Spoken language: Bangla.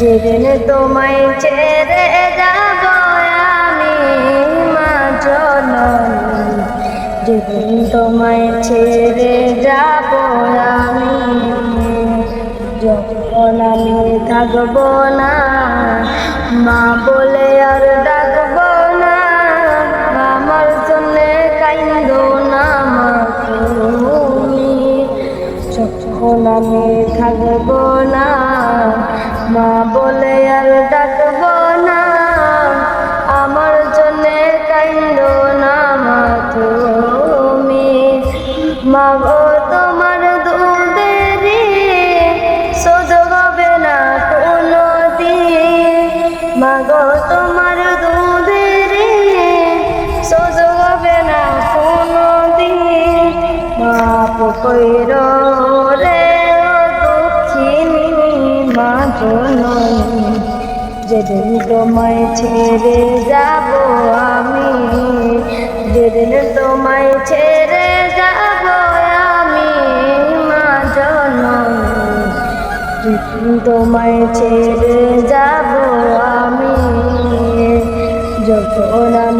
যেদিন তোমায় ছেড়ে যাব আমি, মা জননী। যেদিন তোমায় ছেড়ে যাব আমি, যখন আমি থাকব না, মা বলে আর ডাকবো না, আমার জন্য কাইন্দ না মা তুমি। যখন আমি থাকব না মা বলে আর ডাকবো না। আমার জন্য কাইন্দ না মা তুমি। মা গো, তোমার দুধেরি শোধ হবে না কোনো মা গো, তোমার দুধেরি শোধ হবে না কোনো দিন মাপ কইর রে দুঃখিনী। মা জননী যেদিন তোমায় ছেড়ে যাব আমি যেদিন তোমায় ছেড়ে যাব আমি মা যেদিন তোমায় ছেড়ে যাব আমি, যখন আমি